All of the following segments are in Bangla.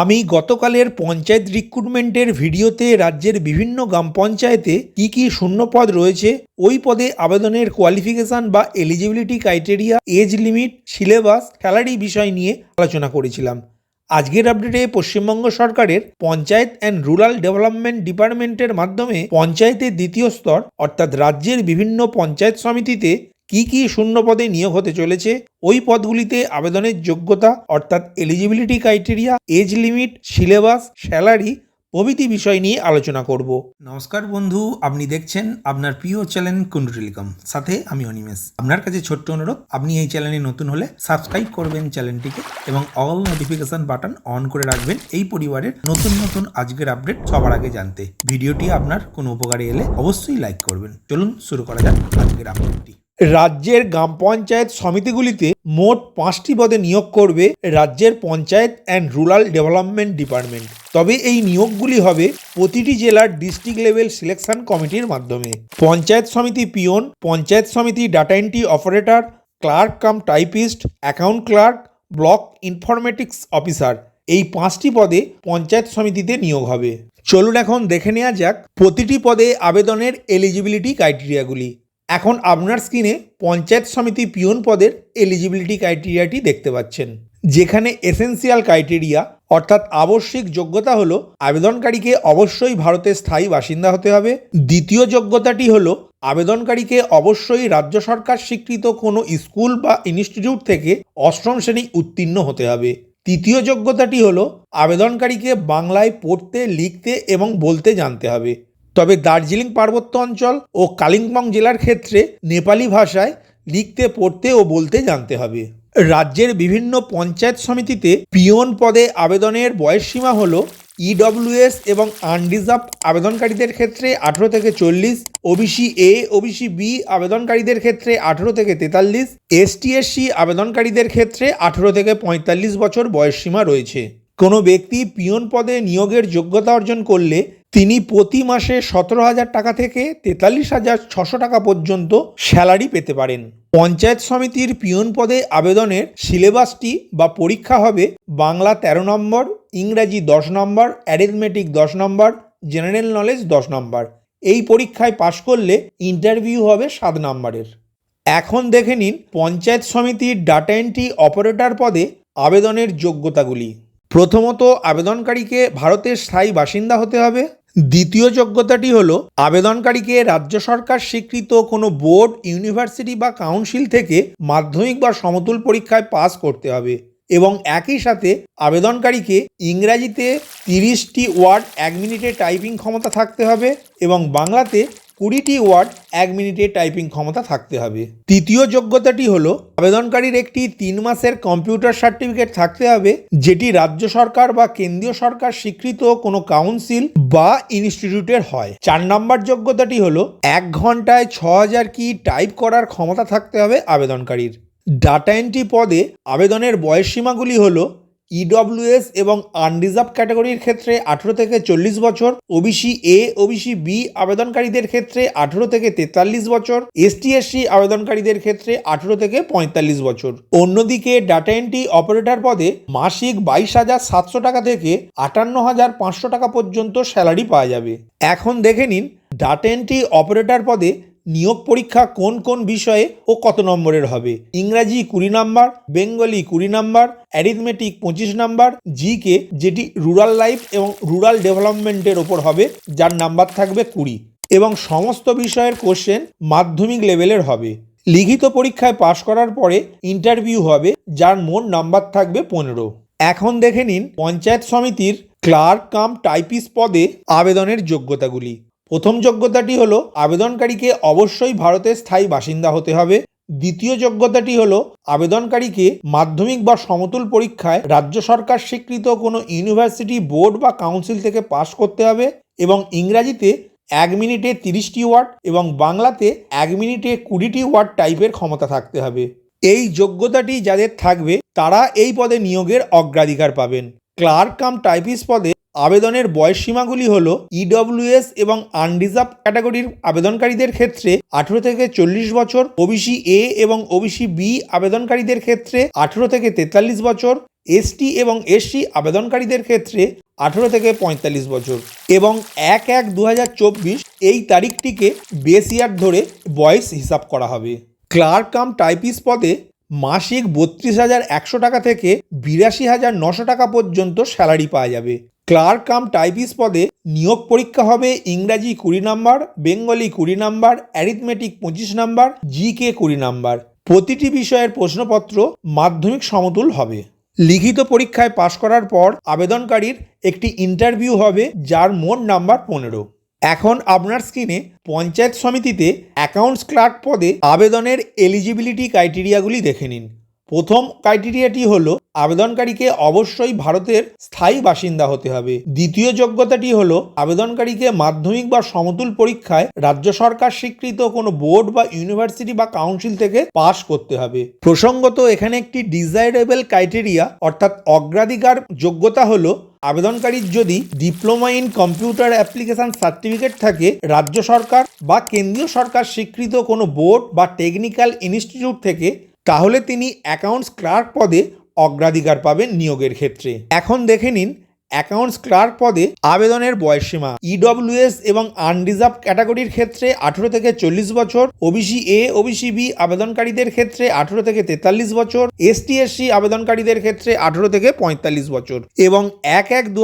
আমি গতকালের পঞ্চায়েত রিক্রুটমেন্টের ভিডিওতে রাজ্যের বিভিন্ন গ্রাম পঞ্চায়েতে কি কি শূন্য পদ রয়েছে, ওই পদে আবেদনের কোয়ালিফিকেশন বা eligibility criteria age limit syllabus salary বিষয় নিয়ে আলোচনা করেছিলাম। আজকের আপডেটে পশ্চিমবঙ্গ সরকারের পঞ্চায়েত অ্যান্ড রুরাল ডেভেলপমেন্ট ডিপার্টমেন্টের মাধ্যমে পঞ্চায়েতের দ্বিতীয় স্তর, অর্থাৎ রাজ্যের বিভিন্ন পঞ্চায়েত সমিতিতে কি কি শূন্য পদে নিয়োগ হতে চলেছে? ওই পদগুলিতে আবেদনের যোগ্যতা, অর্থাৎ eligibility criteria age limit syllabus salary প্রভৃতি বিষয় নিয়ে আলোচনা করব। নমস্কার বন্ধু, আপনি দেখছেন আপনার প্রিয় চ্যানেল কুন্ডু টেলিকম সাথে আমি অনিমেষ। আপনার কাছে ছোট্ট অনুরোধ, আপনি এই চ্যানেলে নতুন হলে সাবস্ক্রাইব করবেন চ্যানেলটিকে এবং অল নোটিফিকেশন বাটন অন করে রাখবেন এই পরিবারের নতুন নতুন আজকের আপডেট সবার আগে জানতে। ভিডিওটি আপনার কোনো উপকারে এলে অবশ্যই লাইক করবেন। চলুন শুরু করা যাক আজকের আপডেটটি রাজ্যের গ্রাম পঞ্চায়েত সমিতিগুলিতে মোট পাঁচটি পদে নিয়োগ করবে রাজ্যের panchayat and rural development department. তবে এই নিয়োগগুলি হবে প্রতিটি জেলার ডিস্ট্রিক্ট লেভেল সিলেকশন কমিটির মাধ্যমে। পঞ্চায়েত সমিতি পিয়ন, পঞ্চায়েত সমিতি data entry operator, clerk cum typist, account clerk, block informatics officer এই পাঁচটি পদে পঞ্চায়েত সমিতিতে নিয়োগ হবে। চলুন এখন দেখে নেওয়া যাক প্রতিটি পদে আবেদনের এলিজিবিলিটি ক্রাইটেরিয়াগুলি। এখন আপনার স্ক্রিনে পঞ্চায়েত সমিতি পিয়ন পদের এলিজিবিলিটি ক্রাইটেরিয়াটি দেখতে পাচ্ছেন, যেখানে এসেন্সিয়াল ক্রাইটেরিয়া অর্থাৎ আবশ্যিক যোগ্যতা হলো আবেদনকারীকে অবশ্যই ভারতের স্থায়ী বাসিন্দা হতে হবে। দ্বিতীয় যোগ্যতাটি হলো আবেদনকারীকে অবশ্যই রাজ্য সরকার স্বীকৃত কোনো স্কুল বা ইনস্টিটিউট থেকে অষ্টম শ্রেণি উত্তীর্ণ হতে হবে। তৃতীয় যোগ্যতাটি হলো আবেদনকারীকে বাংলায় পড়তে, লিখতে এবং বলতে জানতে হবে। তবে দার্জিলিং পার্বত্য অঞ্চল ও কালিম্পং জেলার ক্ষেত্রে নেপালি ভাষায় লিখতে, পড়তে ও বলতে জানতে হবে। রাজ্যের বিভিন্ন পঞ্চায়েত সমিতিতে পিয়ন পদে আবেদনের বয়সসীমা হল ইডব্লিউএস এবং আনরিজার্ভ আবেদনকারীদের ক্ষেত্রে আঠেরো থেকে চল্লিশ, ওবিসি এ, ওবিসি বি আবেদনকারীদের ক্ষেত্রে আঠেরো থেকে তেতাল্লিশ এসটি এসসি আবেদনকারীদের ক্ষেত্রে আঠেরো থেকে পঁয়তাল্লিশ বছর বয়সসীমা রয়েছে। কোনো ব্যক্তি পিয়ন পদে নিয়োগের যোগ্যতা অর্জন করলে তিনি প্রতি মাসে সতেরো হাজার টাকা থেকে তেতাল্লিশ হাজার ছশো টাকা পর্যন্ত স্যালারি পেতে পারেন। পঞ্চায়েত সমিতির পিয়ন পদে আবেদনের সিলেবাসটি বা পরীক্ষা হবে বাংলা তেরো নম্বর, ইংরাজি দশ নম্বর অ্যারিথমেটিক দশ নম্বর জেনারেল নলেজ দশ নম্বর। এই পরীক্ষায় পাশ করলে ইন্টারভিউ হবে সাত নম্বরের। এখন দেখে নিন পঞ্চায়েত সমিতির ডাটা এন্ট্রি অপারেটর পদে আবেদনের যোগ্যতাগুলি। প্রথমত আবেদনকারীকে ভারতের স্থায়ী বাসিন্দা হতে হবে। দ্বিতীয় যোগ্যতাটি হল, আবেদনকারীকে রাজ্য সরকার স্বীকৃত কোনো বোর্ড, ইউনিভার্সিটি বা কাউন্সিল থেকে মাধ্যমিক বা সমতুল পরীক্ষায় পাস করতে হবে এবং একই সাথে আবেদনকারীকে ইংরাজিতে তিরিশটি ওয়ার্ড, এক মিনিটে টাইপিং ক্ষমতা থাকতে হবে এবং বাংলাতে কুড়িটি ওয়ার্ড এক মিনিটে টাইপিং ক্ষমতা থাকতে হবে। তৃতীয় যোগ্যতাটি হলো, আবেদনকারীর একটি তিন মাসের কম্পিউটার সার্টিফিকেট থাকতে হবে, যেটি রাজ্য সরকার বা কেন্দ্রীয় সরকার স্বীকৃত কোনো কাউন্সিল বা ইনস্টিটিউটের হয়। চার নম্বর যোগ্যতাটি হলো, এক ঘন্টায় ছ হাজার কি টাইপ করার ক্ষমতা থাকতে হবে আবেদনকারীর। ডাটা এন্ট্রি পদে আবেদনের বয়সসীমাগুলি হলো ইডব্লিউএস এবং আনরিজার্ভ ক্যাটাগরির ক্ষেত্রে আঠেরো থেকে চল্লিশ বছর ওবিসি এ ওবিসি বি আবেদনকারীদের ক্ষেত্রে আঠেরো থেকে তেতাল্লিশ বছর এসটি এসসি আবেদনকারীদের ক্ষেত্রে আঠেরো থেকে পঁয়তাল্লিশ বছর। অন্যদিকে ডাটা এন্ট্রি অপারেটর পদে মাসিক বাইশ হাজার সাতশো টাকা থেকে আটান্ন হাজার পাঁচশো টাকা পর্যন্ত স্যালারি পাওয়া যাবে। এখন দেখে নিন ডাটা এন্ট্রি অপারেটর পদে নিয়োগ পরীক্ষা কোন কোন বিষয়ে ও কত নম্বরের হবে? ইংরাজি কুড়ি নাম্বার, বেঙ্গলি কুড়ি নাম্বার অ্যারিথমেটিক পঁচিশ নাম্বার জিকে যেটি রুরাল লাইফ এবং রুরাল ডেভেলপমেন্টের ওপর হবে, যার নাম্বার থাকবে কুড়ি। এবং সমস্ত বিষয়ের কোশ্চেন মাধ্যমিক লেভেলের হবে। লিখিত পরীক্ষায় পাশ করার পরে ইন্টারভিউ হবে, যার মোট নাম্বার থাকবে পনেরো। এখন দেখে নিন পঞ্চায়েত সমিতির ক্লার্ক কাম টাইপিস পদে আবেদনের যোগ্যতাগুলি। প্রথম যোগ্যতাটি হলো আবেদনকারীকে অবশ্যই ভারতের স্থায়ী বাসিন্দা হতে হবে। দ্বিতীয় যোগ্যতাটি হলো আবেদনকারীকে মাধ্যমিক বা সমতুল পরীক্ষায় রাজ্য সরকার স্বীকৃত কোনো ইউনিভার্সিটি বোর্ড বা কাউন্সিল থেকে পাশ করতে হবে এবং ইংরাজিতে এক মিনিটে তিরিশটি ওয়ার্ড এবং বাংলাতে এক মিনিটে কুড়িটি ওয়ার্ড টাইপের ক্ষমতা থাকতে হবে। এই যোগ্যতাটি যাদের থাকবে, তারা এই পদে নিয়োগের অগ্রাধিকার পাবেন। ক্লার্ক কাম টাইপিস পদে আবেদনের বয়সসীমাগুলি হল ইডব্লিউএস এবং আনরিজার্ভ ক্যাটাগরির আবেদনকারীদের ক্ষেত্রে আঠেরো থেকে চল্লিশ বছর ওবিসি এ এবং ওবিসি বি আবেদনকারীদের ক্ষেত্রে আঠেরো থেকে তেতাল্লিশ বছর এসটি এবং এসসি আবেদনকারীদের ক্ষেত্রে আঠেরো থেকে পঁয়তাল্লিশ বছর এবং এক এক দু এই তারিখটিকে বেস ইয়ার ধরে বয়স হিসাব করা হবে। ক্লার্ক কাম টাইপিস পদে মাসিক বত্রিশ হাজার একশো টাকা থেকে বিরাশি হাজার নশো টাকা পর্যন্ত স্যালারি পাওয়া যাবে। ক্লার্ক কাম টাইপিস পদে নিয়োগ পরীক্ষা হবে ইংরাজি কুড়ি নাম্বার, বেঙ্গলি কুড়ি নাম্বার অ্যারিথমেটিক পঁচিশ নাম্বার জিকে কুড়ি নাম্বার। প্রতিটি বিষয়ের প্রশ্নপত্র মাধ্যমিক সমতুল হবে। লিখিত পরীক্ষায় পাশ করার পর আবেদনকারীর একটি ইন্টারভিউ হবে যার মোট নাম্বার পনেরো। এখন আপনার স্ক্রিনে পঞ্চায়েত সমিতিতে অ্যাকাউন্টস ক্লার্ক পদে আবেদনের এলিজিবিলিটি ক্রাইটেরিয়াগুলি দেখে নিন। প্রথম ক্রাইটেরিয়াটি হলো, আবেদনকারীকে অবশ্যই ভারতের স্থায়ী বাসিন্দা হতে হবে। দ্বিতীয় যোগ্যতাটি হলো, আবেদনকারীকে মাধ্যমিক বা সমতুল পরীক্ষায় রাজ্য সরকার স্বীকৃত কোনো বোর্ড বা ইউনিভার্সিটি বা কাউন্সিল থেকে পাশ করতে হবে। প্রসঙ্গত, এখানে একটি ডিজাইরেবল ক্রাইটেরিয়া, অর্থাৎ অগ্রাধিকার যোগ্যতা হলো, আবেদনকারীর যদি diploma in computer application certificate থাকে, রাজ্য সরকার বা কেন্দ্রীয় সরকার স্বীকৃত কোনো বোর্ড বা টেকনিক্যাল ইনস্টিটিউট থেকে তাহলে তিনি অ্যাকাউন্টস ক্লার্ক পদে অগ্রাধিকার পাবেন নিয়োগের ক্ষেত্রে। এখন দেখে নিন, অ্যাকাউন্টস ক্লার্ক পদে আবেদনের বয়সসীমা। ইডব্লিউএস এবং আনরিজার্ভ ক্যাটাগরির ক্ষেত্রে আঠেরো থেকে চল্লিশ বছর ওবিসি এ ওবিসি বি আবেদনকারীদের ক্ষেত্রে আঠেরো থেকে তেতাল্লিশ বছর এসটি এসসি আবেদনকারীদের ক্ষেত্রে আঠেরো থেকে পঁয়তাল্লিশ বছর এবং এক এক দু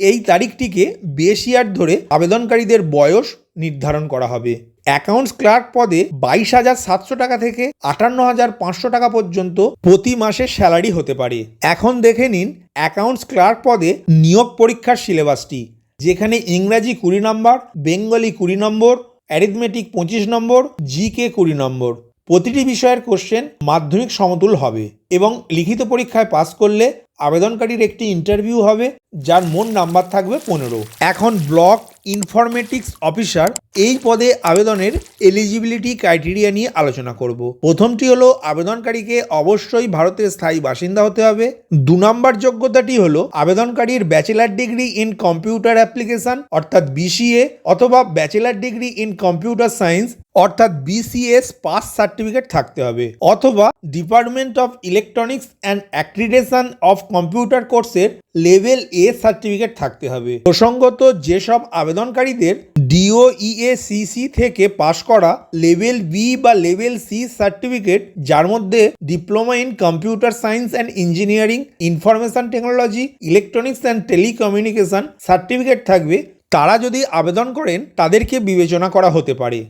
এই তারিখটিকে বেশিয়ার ধরে আবেদনকারীদের বয়স নির্ধারণ করা হবে। অ্যাকাউন্টস ক্লার্ক পদে বাইশ হাজার সাতশো টাকা থেকে আটান্ন হাজার পাঁচশো টাকা পর্যন্ত প্রতি মাসে স্যালারি হতে পারে। এখন দেখে নিন অ্যাকাউন্টস ক্লার্ক পদে নিয়োগ পরীক্ষার সিলেবাসটি। যেখানে ইংরাজি কুড়ি নম্বর, বেঙ্গলি কুড়ি নম্বর, অ্যারিথমেটিক পঁচিশ নম্বর জি কে কুড়ি নম্বর। প্রতিটি বিষয়ের কোশ্চেন মাধ্যমিক সমতুল হবে এবং লিখিত পরীক্ষায় পাস করলে আবেদনকারীর একটি ইন্টারভিউ হবে, যার মোট নাম্বার থাকবে পনেরো। এখন ব্লক ইনফরমেটিক্স অফিসার এই পদে আবেদনের এলিজিবিলিটি ক্রাইটেরিয়া নিয়ে আলোচনা করব। প্রথমটি হলো, আবেদনকারীকে অবশ্যই ভারতের স্থায়ী বাসিন্দা হতে হবে। দু নম্বর যোগ্যতাটি হল, আবেদনকারীর bachelor degree in computer application অর্থাৎ বিসিএ অথবা bachelor degree in computer science অর্থাৎ বিসিএস পাস সার্টিফিকেট থাকতে হবে, অথবা department of electronics and accreditation of computer কোর্সের লেভেল এ সার্টিফিকেট থাকতে হবে। প্রসঙ্গত, যেসব আবেদনকারীদের ডিওইএসিসি থেকে পাশ করা লেভেল বি বা লেভেল সি সার্টিফিকেট যার মধ্যে diploma in computer science and engineering information technology electronics and telecommunication certificate থাকবে, তারা যদি আবেদন করেন, তাদেরকে বিবেচনা করা হতে পারে।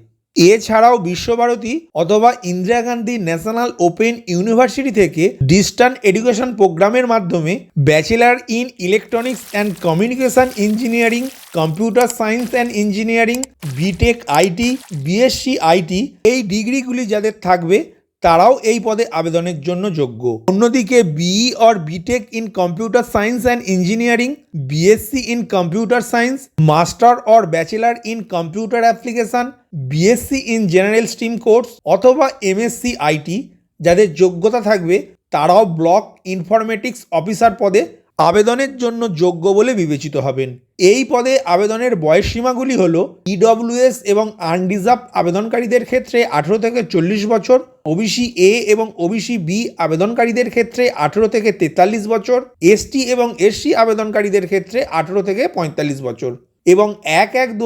এছাড়াও বিশ্বভারতী অথবা Indira Gandhi national open university থেকে ডিস্টান্ট এডুকেশন প্রোগ্রামের মাধ্যমে bachelor in electronics and communication engineering, computer science and engineering, BTech IT, BSc IT এই ডিগ্রিগুলি যাদের থাকবে তারাও এই পদে আবেদনের জন্য যোগ্য। অন্যদিকে BE or BTech in computer science and engineering, BSc in computer science, master or bachelor in computer application BSc in general stream course অথবা এমএসসি আইটি যাদের যোগ্যতা থাকবে, তারাও ব্লক ইনফরমেটিক্স অফিসার পদে আবেদনের জন্য যোগ্য বলে বিবেচিত হবেন। এই পদে আবেদনের বয়সসীমাগুলি হল ইডব্লিউএস এবং আনরিজার্ভ আবেদনকারীদের ক্ষেত্রে আঠেরো থেকে চল্লিশ বছর ওবিসি এ এবং ওবিসি বি আবেদনকারীদের ক্ষেত্রে আঠেরো থেকে তেতাল্লিশ বছর এসটি এবং এসসি আবেদনকারীদের ক্ষেত্রে আঠেরো থেকে পঁয়তাল্লিশ বছর। এবং এক এক দু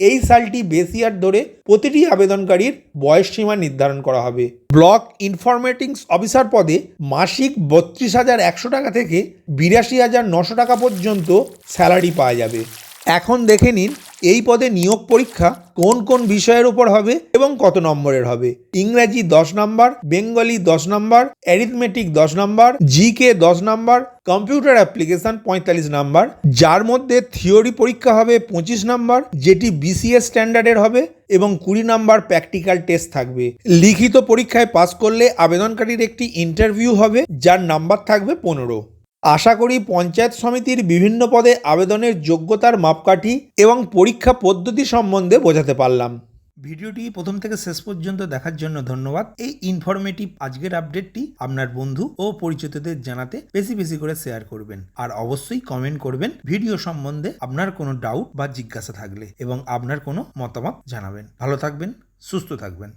এই সালটি বেশি আর ধরে প্রতিটি আবেদনকারীর বয়সসীমা নির্ধারণ করা হবে। ব্লক ইনফরমেটিংস অফিসার পদে মাসিক বত্রিশ হাজার একশো টাকা থেকে বিরাশি হাজার নশো টাকা পর্যন্ত স্যালারি পাওয়া যাবে। এখন দেখে নিন এই পদে নিয়োগ পরীক্ষা কোন কোন বিষয়ের উপর হবে এবং কত নম্বরের হবে? ইংরাজি দশ নম্বর, বেঙ্গলি দশ নম্বর অ্যারিথমেটিক দশ নম্বর জিকে দশ নম্বর কম্পিউটার অ্যাপ্লিকেশন পঁয়তাল্লিশ নাম্বার, যার মধ্যে থিওরি পরীক্ষা হবে পঁচিশ নাম্বার, যেটি বিসিএস স্ট্যান্ডার্ডের হবে এবং কুড়ি নাম্বার প্র্যাকটিক্যাল টেস্ট থাকবে। লিখিত পরীক্ষায় পাস করলে আবেদনকারীর একটি ইন্টারভিউ হবে, যার নাম্বার থাকবে পনেরো। আশা করি পঞ্চায়েত সমিতির বিভিন্ন পদে আবেদনের যোগ্যতার মাপকাঠি এবং পরীক্ষা পদ্ধতি সম্বন্ধে বোঝাতে পারলাম। ভিডিওটি প্রথম থেকে শেষ পর্যন্ত দেখার জন্য ধন্যবাদ। এই ইনফরমেটিভ আজকের আপডেটটি আপনার বন্ধু ও পরিচিতদের জানাতে বেশি বেশি করে শেয়ার করবেন। আর অবশ্যই কমেন্ট করবেন ভিডিও সম্বন্ধে আপনার কোনো ডাউট বা জিজ্ঞাসা থাকলে এবং আপনার কোনো মতামত জানাবেন। ভালো থাকবেন, সুস্থ থাকবেন।